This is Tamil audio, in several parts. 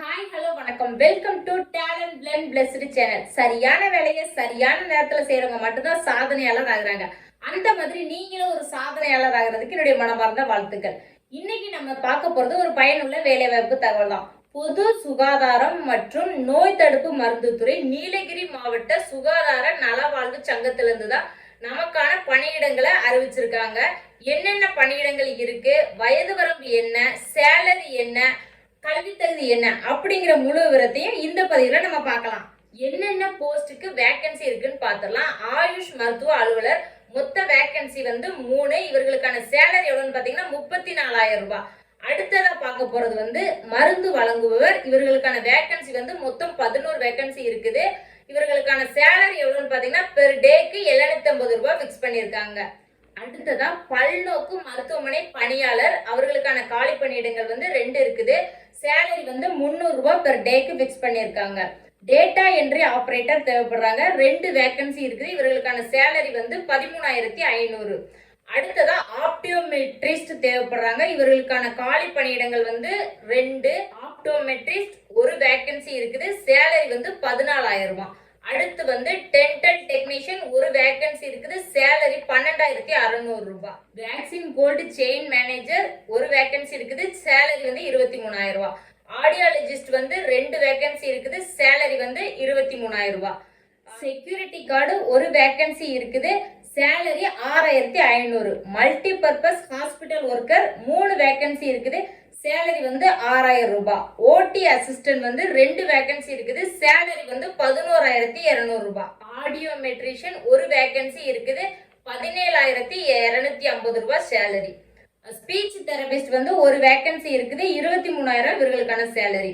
ஹாய் ஹலோ வணக்கம். வெல்கம் டு டேலண்ட் பிளண்ட் பிளஸ்டு சேனல் சரியான வேலையை சரியான நேரத்தில் செய்கிறவங்க மட்டும்தான் சாதனையாளர் ஆகுறாங்க. அந்த மாதிரி நீங்களும் ஒரு சாதனையாளர் ஆகிறதுக்கு என்னுடைய மனமார்ந்த வாழ்த்துக்கள். இன்னைக்கு நம்ம பார்க்க போகிறது ஒரு பயனுள்ள வேலைவாய்ப்பு தகவல் தான். பொது சுகாதாரம் மற்றும் நோய் தடுப்பு மருந்துத்துறை நீலகிரி மாவட்ட சுகாதார நலவாழ்வு சங்கத்திலிருந்து தான் நமக்கான பணியிடங்களை அறிவிச்சிருக்காங்க. என்னென்ன பணியிடங்கள் இருக்கு? வயது வரம்பு என்ன? சேலரி என்ன? கல்வி தகுதி என்ன அப்படிங்கிற முழு விவரத்தையும் இந்த பதிவில் நம்ம பார்க்கலாம். என்னென்ன போஸ்ட்டுக்கு வேக்கன்சி இருக்குன்னு பார்த்துடலாம். ஆயுஷ் மருத்துவ அலுவலர் மொத்த வேக்கன்சி வந்து மூணு. இவர்களுக்கான சேலரி எவ்வளோன்னு பார்த்தீங்கன்னா முப்பத்தி நாலாயிரம் ரூபாய். அடுத்ததாக பார்க்க போகிறது வந்து மருந்து வழங்குபவர். இவர்களுக்கான வேக்கன்சி வந்து மொத்தம் பதினோரு வேக்கன்சி இருக்குது. இவர்களுக்கான சேலரி எவ்வளோன்னு பார்த்தீங்கன்னா பெர் டேக்கு எழுநூத்தி ஐம்பது ரூபாய் ஃபிக்ஸ் பண்ணியிருக்காங்க. அடுத்ததா பல்நோக்கு மருத்துவமனை பணியாளர். அவர்களுக்கான காலி பணியிடங்கள் வந்து ரெண்டு இருக்குது. சேலரி வந்து முந்நூறு பெர் டேக்கு ஃபிக்ஸ் பண்ணியிருக்காங்க. டேட்டா என்ட்ரி ஆப்ரேட்டர் தேவைப்படுறாங்க. ரெண்டு வேக்கன்சி இருக்குது. இவர்களுக்கான சேலரி வந்து பதிமூணாயிரத்தி ஐநூறு. அடுத்ததா ஆப்டியோமெட்ரிஸ்ட் தேவைப்படுறாங்க. இவர்களுக்கான காலி பணியிடங்கள் வந்து ரெண்டு ஆப்டோமெட்ரிஸ்ட் ஒரு வேக்கன்சி இருக்குது. சேலரி வந்து பதினாலாயிரம் ரூபாய். அடுத்து வந்து டென்டல் டெக்னீஷியன் ஒரு வேகன்சி இருக்குது. சேலரி பன்னெண்டாயிரத்தி அறநூறு ரூபாய் வேக்சின் கோல்டு செயின் மேனேஜர் ஒரு வேகன்சி இருக்குது. சேலரி வந்து இருபத்தி மூணாயிரம் ரூபாய் ஆடியாலஜிஸ்ட் வந்து ரெண்டு வேகன்சி இருக்குது. சேலரி வந்து இருபத்தி மூணாயிரம் ரூபாய் செக்யூரிட்டி கார்டு ஒரு வேகன்சி இருக்குது. சேலரி ஆறாயிரத்தி ஐநூறு. மல்டி பர்பஸ் ஹாஸ்பிட்டல் ஒர்க்கர் மூணு வேக்கன்சி இருக்குது. சேலரி வந்து ஆறாயிரம் ரூபாய். ஓடி அசிஸ்டன்ட் வந்து ரெண்டு வேகன்சி இருக்குது. சேலரி வந்து பதினோராயிரத்தி இரநூறு ரூபாய். ஆடியோ மெட்ரிஷியன் ஒரு வேகன்சி இருக்குது. பதினேழாயிரத்தி இரநூத்தி ஐம்பது ரூபாய் சேலரி ஸ்பீச் தெரபிஸ்ட் வந்து ஒரு வேகன்சி இருக்குது. இருபத்தி மூணாயிரம் இவர்களுக்கான salary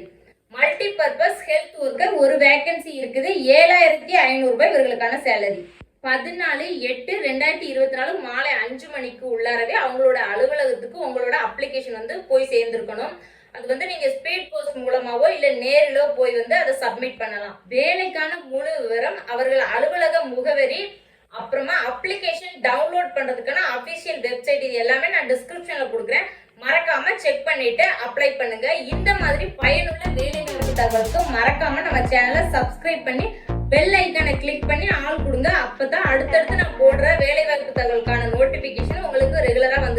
multi purpose health worker ஒரு வேகன்சி இருக்குது. ஏழாயிரத்தி ஐநூறு ரூபாய் இவர்களுக்கான சேலரி பதினாலு எட்டு ரெண்டாயிரத்தி இருபத்தி நாலு மாலை அஞ்சு மணிக்கு உள்ளாரவே அவங்களோட அலுவலகத்துக்கு உங்களோட அப்ளிகேஷன் வந்து போய் சேர்ந்துருக்கணும். அது வந்து நீங்க ஸ்பீட் போஸ்ட் மூலமாவோ இல்ல நேரிலோ போய் வந்து அதை சப்மிட் பண்ணலாம். வேலைக்கான முழு விவரம் அவர்கள் அலுவலக முகவரி அப்புறமா அப்ளிகேஷன் டவுன்லோட் பண்றதுக்கான அபிஷியல் வெப்சைட் இது எல்லாமே நான் டிஸ்கிரிப்ஷன்ல கொடுக்குறேன். மறக்காம செக் பண்ணிட்டு அப்ளை பண்ணுங்க. இந்த மாதிரி பயனுள்ள வேலை வாய்ப்பு தகவலுக்கு மறக்காம நம்ம சேனலை சப்ஸ்கிரைப் பண்ணி பெல் ஐக்கானை கிளிக் பண்ணி ஆள் கொடுங்க. அப்பதான் அடுத்தடுத்து நான் போடுற வேலை வாய்ப்பு தகவலுக்கான நோட்டிபிகேஷன் உங்களுக்கு ரெகுலரா வந்து